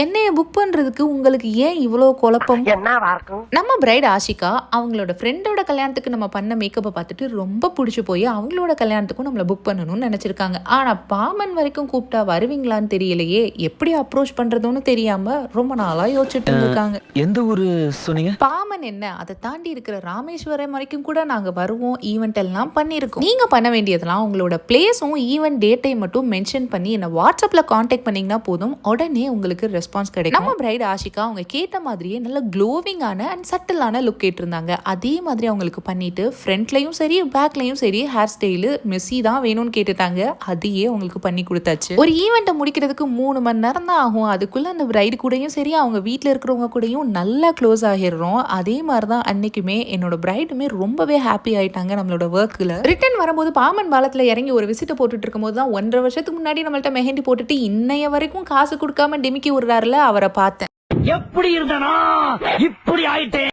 என்னைய புக் பண்றதுக்கு உங்களுக்கு ஏன் இவ்வளோ குழப்பம்? நம்ம பிரைட் ஆஷிகா அவங்களோட ஃப்ரெண்டோட கல்யாணத்துக்கு நம்ம பண்ண மேக்கப்பை பார்த்துட்டு ரொம்ப பிடிச்சி போய் அவங்களோட கல்யாணத்துக்கும் நம்மளை புக் பண்ணணும்னு நினச்சிருக்காங்க. ஆனால் பாமன் வரைக்கும் கூப்பிட்டா வருவீங்களான்னு தெரியலையே எப்படி அப்ரோச் பண்ணுறதுன்னு தெரியாம ரொம்ப நாளாக யோசிச்சுட்டு இருந்திருக்காங்க. எந்த ஊரு சொன்னீங்க? பாமன் என்ன? அதை தாண்டி இருக்கிற ராமேஸ்வரம் வரைக்கும் கூட நாங்கள் வருவோம் ஈவெண்ட் எல்லாம் பண்ணியிருக்கோம். நீங்கள் பண்ண வேண்டியதெல்லாம் உங்களோட பிளேஸும் ஈவெண்ட் டேட்டை மட்டும் மென்ஷன் பண்ணி என்னை வாட்ஸ்அப்பில் காண்டாக்ட் பண்ணிங்கன்னா போதும் உடனே உங்களுக்கு ரெஸ்பான்ஸ் கிடைக்கும். நம்ம பிரைட் ஆஷிகா அவங்க கேட்ட மாதிரியே நல்ல க்ளோவிங்கான அண்ட் சட்டிலான லுக் கேட்டிருந்தாங்க. அதே மாதிரி அவங்களுக்கு பண்ணிட்டு ஃப்ரண்ட்லையும் சரி பேக்லையும் சரி ஹேர் ஸ்டைலு மெஸ்ஸி தான் வேணும்னு கேட்டுட்டாங்க. அதையே அவங்களுக்கு பண்ணி கொடுத்தாச்சு. ஒரு ஈவெண்ட்டை முடிக்கிறதுக்கு மூணு மணி நேரம் தான் ஆகும். அதுக்குள்ள அந்த பிரைடு கூடயும் சரி அவங்க வீட்டில் இருக்கிறவங்க கூடயும் நல்லா க்ளோஸ் ஆகிடுறோம். அதே மாதிரி தான் அன்னைக்குமே என்னோட பிரைடுமே ரொம்பவே ஹாப்பி ஆயிட்டாங்க நம்மளோட ஒர்க்கில் ரிட்டன் வரும்போது பாமன் பாலத்தில் இறங்கி ஒரு விசிட்டை போட்டுட்டு இருக்கும்போது தான் ஒன்றரை வருஷத்துக்கு முன்னாடி நம்மள்ட்ட மெஹந்தி போட்டுட்டு இன்னைய வரைக்கும் காசு கொடுக்காம டிமிக்கி விடுறாருல அவரை பார்த்தேன். எப்படி இருந்தனா? இப்படி ஆயிட்டேன்.